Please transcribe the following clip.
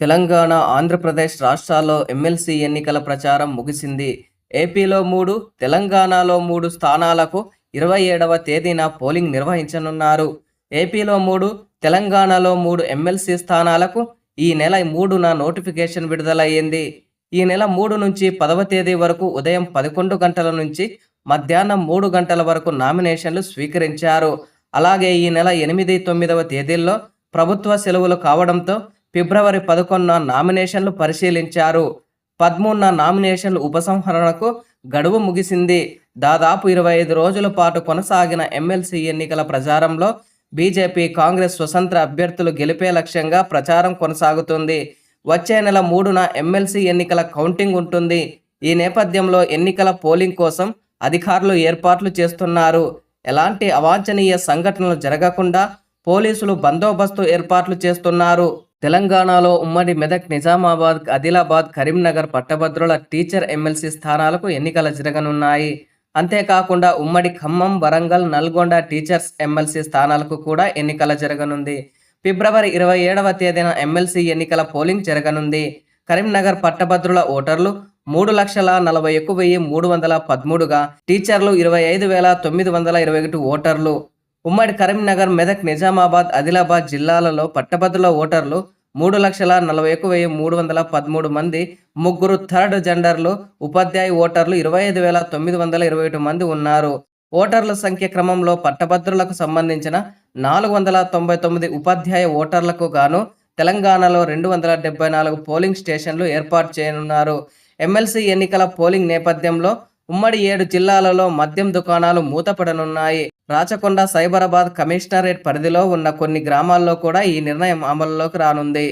తెలంగాణ ఆంధ్రప్రదేశ్ రాష్ట్రాల్లో ఎమ్మెల్సీ ఎన్నికల ప్రచారం ముగిసింది. ఏపీలో మూడు తెలంగాణలో మూడు స్థానాలకు ఇరవై ఏడవ తేదీన పోలింగ్ నిర్వహించనున్నారు. ఏపీలో మూడు తెలంగాణలో మూడు ఎమ్మెల్సీ స్థానాలకు ఈ నెల మూడున నోటిఫికేషన్ విడుదలయ్యింది. ఈ నెల మూడు నుంచి పదవ తేదీ వరకు ఉదయం పదకొండు గంటల నుంచి మధ్యాహ్నం మూడు గంటల వరకు నామినేషన్లు స్వీకరించారు. అలాగే ఈ నెల ఎనిమిది తొమ్మిదవ తేదీల్లో ప్రభుత్వ సెలవులు కావడంతో ఫిబ్రవరి పదకొండున నామినేషన్లు పరిశీలించారు. పదమూడున నామినేషన్లు ఉపసంహరణకు గడువు ముగిసింది. దాదాపు ఇరవై ఐదు రోజుల పాటు కొనసాగిన ఎమ్మెల్సీ ఎన్నికల ప్రచారంలో బీజేపీ కాంగ్రెస్ స్వతంత్ర అభ్యర్థులు గెలిపే లక్ష్యంగా ప్రచారం కొనసాగుతుంది. వచ్చే నెల మూడున ఎమ్మెల్సీ ఎన్నికల కౌంటింగ్ ఉంటుంది. ఈ నేపథ్యంలో ఎన్నికల పోలింగ్ కోసం అధికారులు ఏర్పాట్లు చేస్తున్నారు. ఎలాంటి అవాంఛనీయ సంఘటనలు జరగకుండా పోలీసులు బందోబస్తు ఏర్పాట్లు చేస్తున్నారు. తెలంగాణలో ఉమ్మడి మెదక్ నిజామాబాద్ ఆదిలాబాద్ కరీంనగర్ పట్టభద్రుల టీచర్ ఎమ్మెల్సీ స్థానాలకు ఎన్నికలు జరగనున్నాయి. అంతేకాకుండా ఉమ్మడి ఖమ్మం వరంగల్ నల్గొండ టీచర్స్ ఎమ్మెల్సీ స్థానాలకు కూడా ఎన్నికల జరగనుంది. ఫిబ్రవరి ఇరవై ఏడవ తేదీన ఎమ్మెల్సీ ఎన్నికల పోలింగ్ జరగనుంది. కరీంనగర్ పట్టభద్రుల ఓటర్లు మూడు లక్షల నలభై ఒక్క వెయ్యి మూడు వందల పదమూడుగా టీచర్లు ఇరవై ఐదు వేల తొమ్మిది వందల ఇరవై ఒకటి ఓటర్లు ఉమ్మడి కరీంనగర్ మెదక్ నిజామాబాద్ ఆదిలాబాద్ జిల్లాలలో పట్టభద్రుల ఓటర్లు మూడు లక్షల నలభై ఒక వెయ్యి మూడు వందల పదమూడు మంది ముగ్గురు థర్డ్ జెండర్లు ఉపాధ్యాయ ఓటర్లు ఇరవై ఐదు వేల తొమ్మిది వందల ఇరవై ఒకటి మంది ఉన్నారు. ఓటర్ల సంఖ్య క్రమంలో పట్టభద్రులకు సంబంధించిన నాలుగు వందల తొంభై తొమ్మిది ఉపాధ్యాయ ఓటర్లకు గాను తెలంగాణలో రెండు వందల డెబ్బై నాలుగు పోలింగ్ స్టేషన్లు ఏర్పాటు చేయనున్నారు. ఎమ్మెల్సీ ఎన్నికల పోలింగ్ నేపథ్యంలో ఉమ్మడి ఏడు జిల్లాలలో మద్యం దుకాణాలు మూతపడనున్నాయి. రాచకొండ సైబరాబాద్ కమిషనరేట్ పరిధిలో ఉన్న కొన్ని గ్రామాల్లో కూడా ఈ నిర్ణయం అమలులోకి రానుంది.